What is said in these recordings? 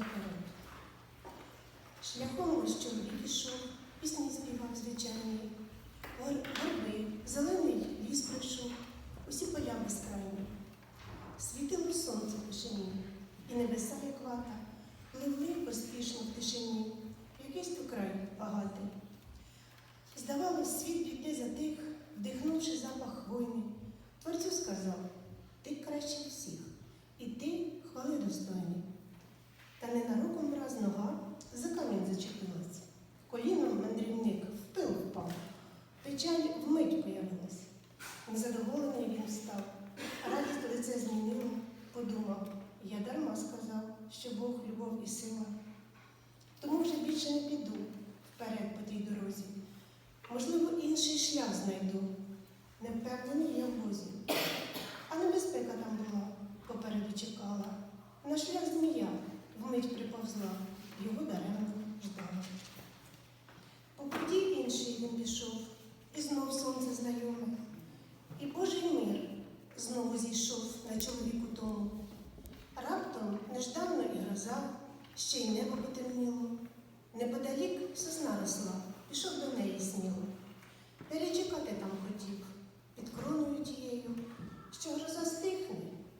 наперед. Шляхом ось чоловік ішов, пісні співав звичайні. Горби, зелений ліс пройшов, усі поля безкрайні. Світило сонце в вишині, і небеса, як вата, пливли поспішно в тишині, якийсь то край багатий. Здавалось, світ піти за тих, вдихнувши запах хвойний. Творцю сказав, ти краще всіх, і ти хвали достойний. Та ненароком раз нога за камінь зачепилась. Коліном мандрівник в пил впав. Печаль вмить появилась. Незадоволений він став. Радість лице змінило, подумав, я дарма сказав, що Бог любов і сила. Тому вже більше не піду вперед по тій дорозі. Можливо, інший шлях знайду. Не впевнений я в возі. А небезпека там була, попереду чекала. На шлях змія вмить приповзла, його даремно ждала. По путі інший він пішов, і знов сонце знайоме. І Божий мир знову зійшов на чоловіку тому. Раптом нежданно і гроза, ще й небо потемніло. Неподалік сосна росла, пішов до неї сміло. Перечекати там хотів, під кроною тією, що гроза стихне,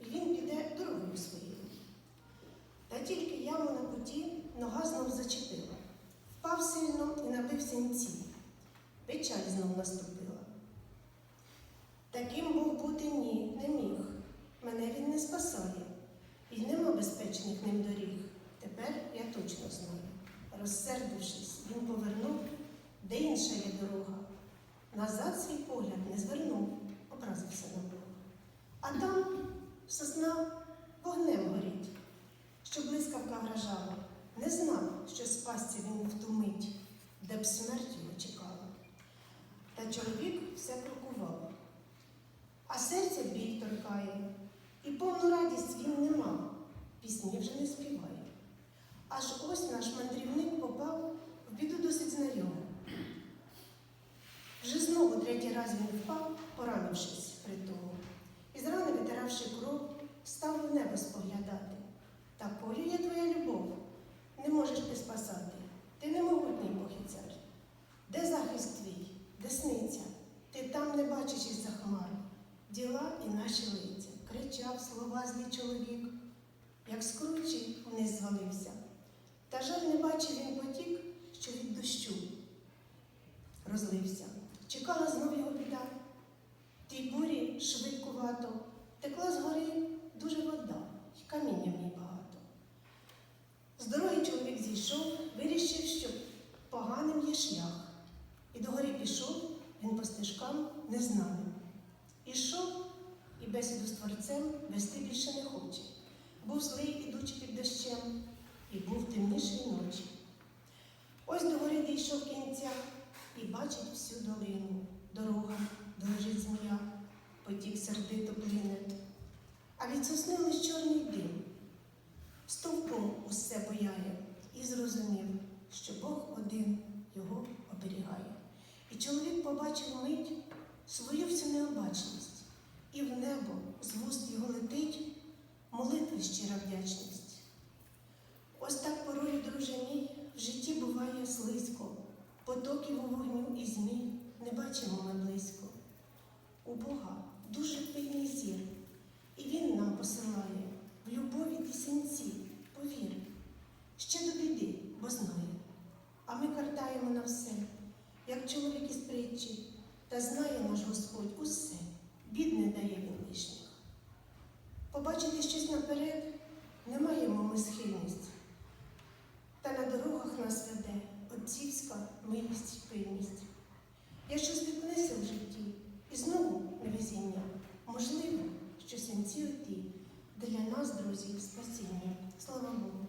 і він піде дорогою своєю. Та тільки яму на путі нога знов зачепила, впав сильно і набив синці. Печаль знов наступила. Таким був бути ні, не міг. Мене він не спасає, і нема безпечних ним доріг. Тепер я точно знаю. Розсердившись, він повернув, де інша є дорога. Назад свій погляд не звернув, образився на Бога. А там сосна вогнем горить, що блискавка вражала. Не знав, що спасся він в ту мить, де б смерть його чекала. Та чоловік все крокував, а серце біль торкає, і повну радість він не мав, пісні вже не співає. Аж ось наш мандрівник попав в біду досить знайому. Вже знову третій раз він впав, поранившись при тому. І з рани, витиравши кров, став в небо споглядати. Такою є твоя любов, не можеш ти спасати. Ти немогутній Бог і цар. Де захист твій, десниця? Ти там не бачиш із-за хмар. Діла і наші лиця. Кричав чоловік, як з кручі вниз звалився. Та жаль не бачив він потік, що від дощу розлився. Чекала знов його біда. Тій бурі швидкувато текла з гори дуже вода, й каміння в ній багато. З дороги чоловік зійшов, вирішив, що поганим є шлях. І до гори пішов він по стежкам незнаним. Ішов бесіду з творцем вести більше не хоче. Був злий, ідучи під дощем, і був темніший ночі. Ось до гори дійшов кінця і бачить всю долину. Дорога, де лежить змія, потік сердито плине. А від сосни лиш чорний дим. Стовпом усе бояє і зрозумів, що Бог один його оберігає. І чоловік побачив мить свою всю необачність, і в небо з вуст його летить молитви щира вдячність. Ось так порою, друже мій, в житті буває слизько, потоків у вогню і змій не бачимо ми близько. У Бога дуже пильний зір, і Він нам посилає в любові пісенці, повір, ще до біди, бо знає. А ми картаємо на все, як чоловік із притчі, та знає наш Господь усе, бід не дає він лишніх. Побачити щось наперед не маємо ми схильність, та на дорогах нас веде отцівська милість й пильність. Якщо спіткнешся в житті і знову невезіння, можливо, що синці оті для нас, друзі, спасіння. Слава Богу.